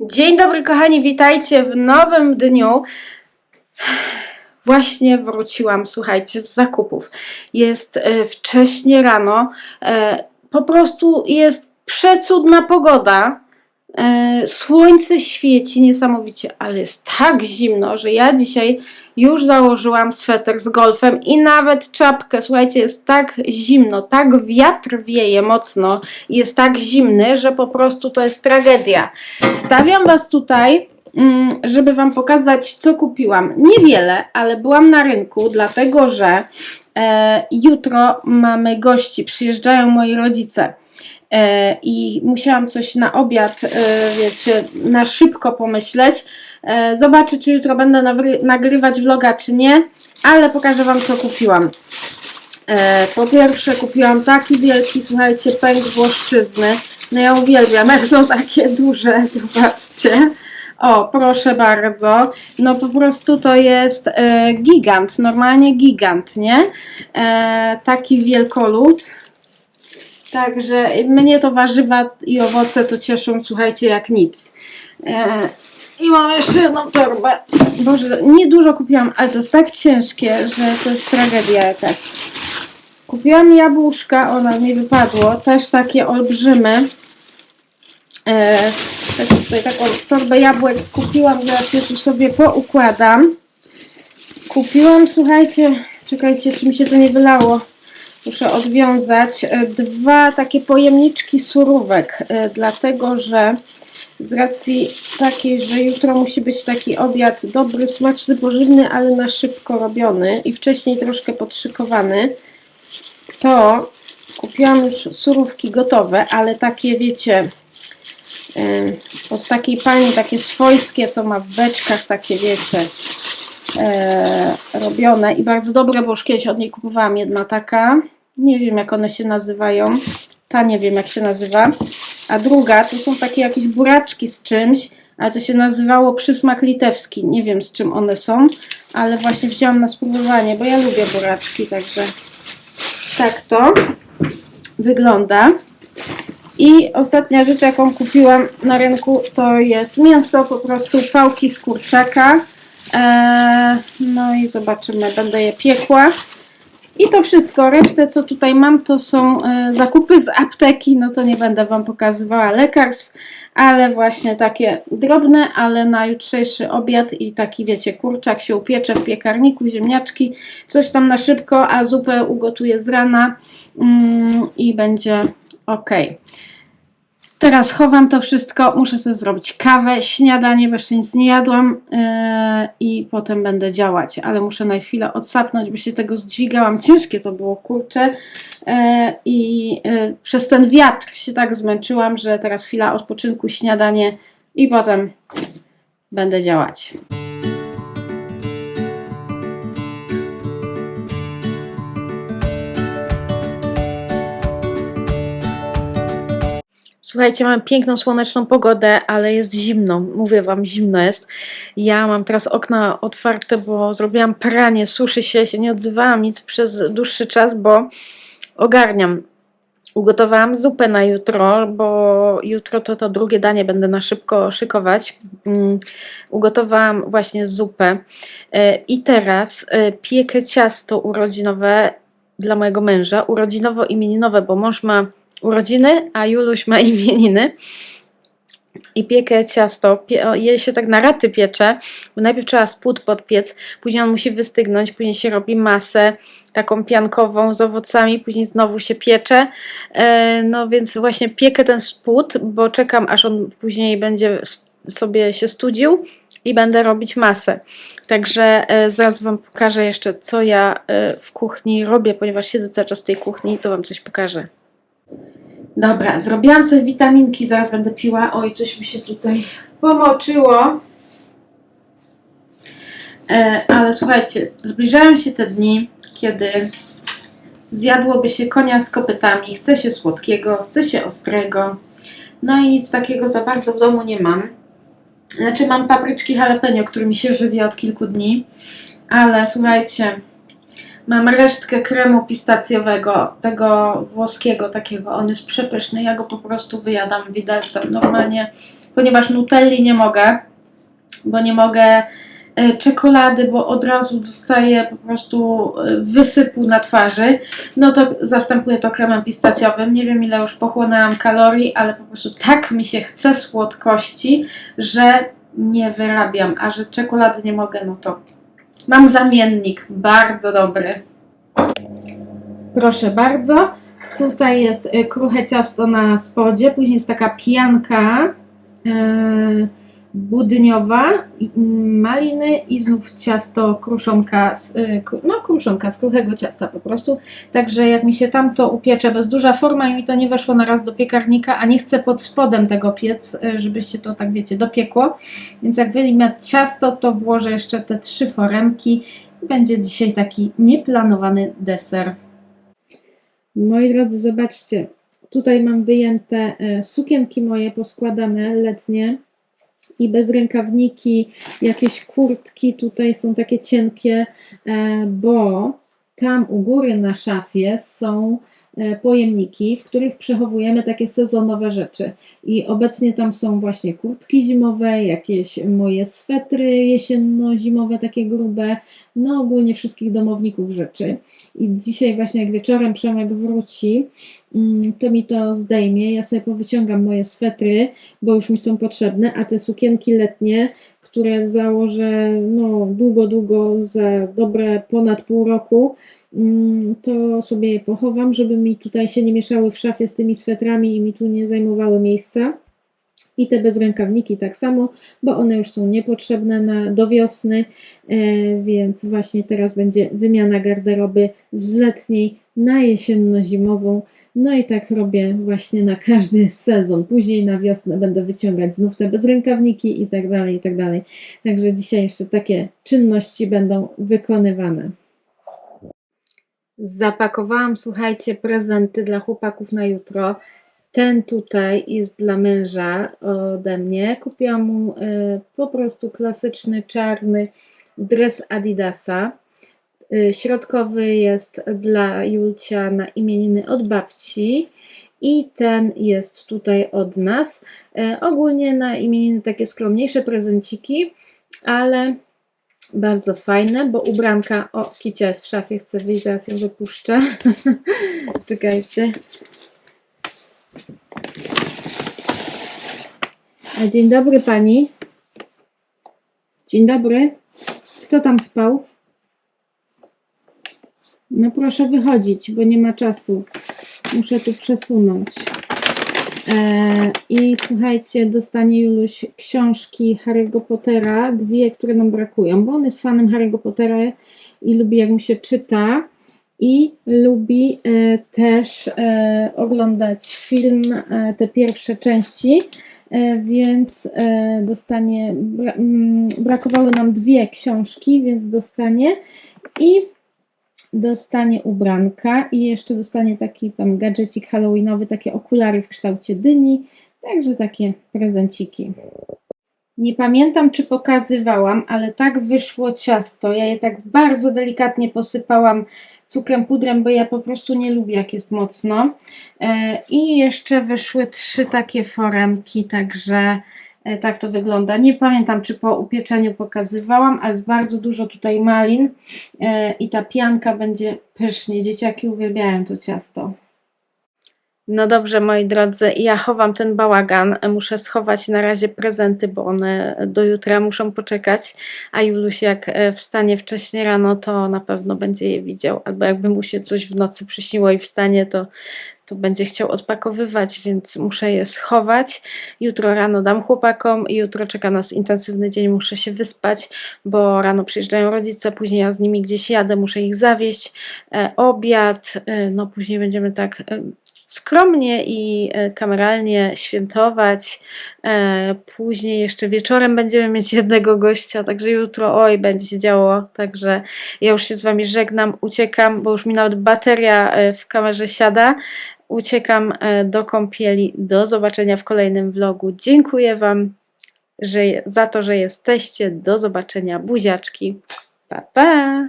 Dzień dobry kochani, witajcie w nowym dniu. Właśnie wróciłam, słuchajcie, z zakupów. Jest e, wcześnie rano, e, po prostu jest przecudna pogoda. E, słońce świeci niesamowicie, ale jest tak zimno, że ja dzisiaj już założyłam sweter z golfem i nawet czapkę. Słuchajcie, jest tak zimno, tak wiatr wieje mocno i jest tak zimny, że po prostu to jest tragedia. Stawiam Was tutaj, mm, żeby Wam pokazać, co kupiłam. Niewiele, ale byłam na rynku, dlatego że e, jutro mamy gości, przyjeżdżają moi rodzice. E, I musiałam coś na obiad, e, wiecie, na szybko pomyśleć. E, zobaczę, czy jutro będę nagrywać vloga, czy nie, ale pokażę Wam, co kupiłam. Po pierwsze kupiłam taki wielki, słuchajcie, pęk włoszczyzny. No ja uwielbiam, jak są takie duże, zobaczcie. O, proszę bardzo. No po prostu to jest e, gigant, normalnie gigant, nie? E, taki wielkolud. Także mnie to warzywa i owoce to cieszą, słuchajcie, jak nic. E, I mam jeszcze jedną torbę. Boże, nie dużo kupiłam, ale to jest tak ciężkie, że to jest tragedia jakaś. Kupiłam jabłuszka, ona mi wypadło, też takie olbrzymy. E, tak tutaj taką torbę jabłek kupiłam, zaraz je tu sobie poukładam. Kupiłam, słuchajcie, czekajcie, czy mi się to nie wylało. Muszę odwiązać e, dwa takie pojemniczki surówek, e, dlatego że z racji takiej, że jutro musi być taki obiad dobry, smaczny, pożywny, ale na szybko robiony i wcześniej troszkę podszykowany, to kupiłam już surówki gotowe, ale takie wiecie, e, od takiej pani, takie swojskie, co ma w beczkach, takie wiecie, robione i bardzo dobre, bo już kiedyś od niej kupowałam jedna taka. Nie wiem jak one się nazywają. Ta nie wiem jak się nazywa. A druga to są takie jakieś buraczki z czymś, ale to się nazywało przysmak litewski. Nie wiem z czym one są, ale właśnie wzięłam na spróbowanie, bo ja lubię buraczki, także tak to wygląda. I ostatnia rzecz, jaką kupiłam na rynku, to jest mięso, po prostu pałki z kurczaka. Eee, no i zobaczymy, będę je piekła. I to wszystko. Resztę, co tutaj mam, to są e, zakupy z apteki. No to nie będę Wam pokazywała lekarstw, ale właśnie takie drobne, ale na jutrzejszy obiad i taki, wiecie, kurczak się upiecze w piekarniku, ziemniaczki, coś tam na szybko, a zupę ugotuję z rana mm, i będzie ok. Teraz chowam to wszystko, muszę sobie zrobić kawę, śniadanie, bo jeszcze nic nie jadłam yy, i potem będę działać, ale muszę na chwilę odsapnąć, bo się tego zdźwigałam. Ciężkie to było, kurczę. Yy, I yy, przez ten wiatr się tak zmęczyłam, że teraz chwila odpoczynku, śniadanie i potem będę działać. Słuchajcie, mam piękną, słoneczną pogodę, ale jest zimno. Mówię Wam, zimno jest. Ja mam teraz okna otwarte, bo zrobiłam pranie, suszy się, się nie odzywałam nic przez dłuższy czas, bo ogarniam. Ugotowałam zupę na jutro, bo jutro to to drugie danie będę na szybko szykować. Mm, Ugotowałam właśnie zupę E, i teraz e, piekę ciasto urodzinowe dla mojego męża, urodzinowo-imieninowe, bo mąż ma urodziny, a Juluś ma imieniny. I piekę ciasto, pie, o, je się tak na raty piecze, bo najpierw trzeba spód podpiec, później on musi wystygnąć, później się robi masę taką piankową z owocami, później znowu się piecze. E, no więc właśnie piekę ten spód, bo czekam aż on później będzie sobie się studził i będę robić masę. Także e, zaraz Wam pokażę jeszcze, co ja e, w kuchni robię, ponieważ siedzę cały czas w tej kuchni, to Wam coś pokażę. Dobra, zrobiłam sobie witaminki, zaraz będę piła. Oj, coś mi się tutaj pomoczyło. E, ale słuchajcie, zbliżają się te dni, kiedy zjadłoby się konia z kopytami. Chce się słodkiego, chce się ostrego. No i nic takiego za bardzo w domu nie mam. Znaczy mam papryczki jalapeno, którymi się żywię od kilku dni. Ale słuchajcie, Mam resztkę kremu pistacjowego, tego włoskiego takiego. On jest przepyszny. Ja go po prostu wyjadam widelcem. Normalnie ponieważ nutelli nie mogę, bo nie mogę e, czekolady, bo od razu dostaję po prostu e, wysypu na twarzy, no to zastępuję to kremem pistacjowym. Nie wiem ile już pochłonęłam kalorii, ale po prostu tak mi się chce słodkości, że nie wyrabiam, a że czekolady nie mogę, no to mam zamiennik, bardzo dobry. Proszę bardzo. Tutaj jest y, kruche ciasto na spodzie, później jest taka pianka yy, budyniowa, maliny i znów ciasto kruszonka, z, kru- no kruszonka z kruchego ciasta po prostu. Także jak mi się tamto upiecze, bez duża forma i mi to nie weszło na raz do piekarnika, a nie chcę pod spodem tego piec, y, żeby się to tak wiecie dopiekło. Więc jak wyjmę ciasto, to włożę jeszcze te trzy foremki i będzie dzisiaj taki nieplanowany deser. Moi drodzy, zobaczcie, tutaj mam wyjęte e, sukienki moje poskładane letnie i bez rękawniki, jakieś kurtki tutaj są takie cienkie, e, bo tam u góry na szafie są pojemniki, w których przechowujemy takie sezonowe rzeczy. I obecnie tam są właśnie kurtki zimowe, jakieś moje swetry jesienno-zimowe, takie grube, no ogólnie wszystkich domowników rzeczy. I dzisiaj właśnie jak wieczorem Przemek wróci, mm, to mi to zdejmie. Ja sobie powyciągam moje swetry, bo już mi są potrzebne, a te sukienki letnie, które założę no, długo, długo, za dobre ponad pół roku, to sobie je pochowam, żeby mi tutaj się nie mieszały w szafie z tymi swetrami i mi tu nie zajmowały miejsca. I te bezrękawniki tak samo, bo one już są niepotrzebne na, do wiosny, e, więc właśnie teraz będzie wymiana garderoby z letniej na jesienno-zimową. No i tak robię właśnie na każdy sezon. Później na wiosnę będę wyciągać znów te bezrękawniki i tak dalej, i tak dalej. Także dzisiaj jeszcze takie czynności będą wykonywane. Zapakowałam, słuchajcie, prezenty dla chłopaków na jutro. Ten tutaj jest dla męża ode mnie. Kupiłam mu e, po prostu klasyczny czarny dres Adidasa. Y, Środkowy jest dla Julcia na imieniny od babci i ten jest tutaj od nas. E, Ogólnie na imieniny takie skromniejsze prezenciki, ale bardzo fajne, bo ubranka, o Kicia jest w szafie, chcę wyjść, zaraz ją wypuszczę. Czekajcie. A dzień dobry pani. Dzień dobry. Kto tam spał? No proszę wychodzić, bo nie ma czasu. Muszę tu przesunąć. E, I słuchajcie, dostanie Juluś książki Harry'ego Pottera, dwie, które nam brakują, bo on jest fanem Harry'ego Pottera i lubi jak mu się czyta. I lubi e, też e, oglądać film, e, te pierwsze części, e, więc e, dostanie, bra, mm, brakowały nam dwie książki, więc dostanie i dostanie ubranka i jeszcze dostanie taki tam gadżecik halloweenowy, takie okulary w kształcie dyni, także takie prezenciki. Nie pamiętam, czy pokazywałam, ale tak wyszło ciasto. Ja je tak bardzo delikatnie posypałam cukrem, pudrem, bo ja po prostu nie lubię, jak jest mocno. E, I jeszcze wyszły trzy takie foremki, także tak to wygląda. Nie pamiętam, czy po upieczeniu pokazywałam, ale jest bardzo dużo tutaj malin e, i ta pianka będzie pysznie. Dzieciaki uwielbiają to ciasto. No dobrze, moi drodzy, ja chowam ten bałagan. Muszę schować na razie prezenty, bo one do jutra muszą poczekać. A Juluś, jak e, wstanie wcześnie rano, to na pewno będzie je widział. Albo jakby mu się coś w nocy przyśniło i wstanie, to, to będzie chciał odpakowywać, więc muszę je schować. Jutro rano dam chłopakom i jutro czeka nas intensywny dzień. Muszę się wyspać, bo rano przyjeżdżają rodzice, później ja z nimi gdzieś jadę, muszę ich zawieźć. E, obiad, e, no później będziemy tak. E, skromnie i e, kameralnie świętować. E, Później jeszcze wieczorem będziemy mieć jednego gościa, także jutro oj, będzie się działo. Także ja już się z Wami żegnam, uciekam, bo już mi nawet bateria e, w kamerze siada. Uciekam e, do kąpieli. Do zobaczenia w kolejnym vlogu. Dziękuję Wam że, za to, że jesteście. Do zobaczenia. Buziaczki. Pa, pa!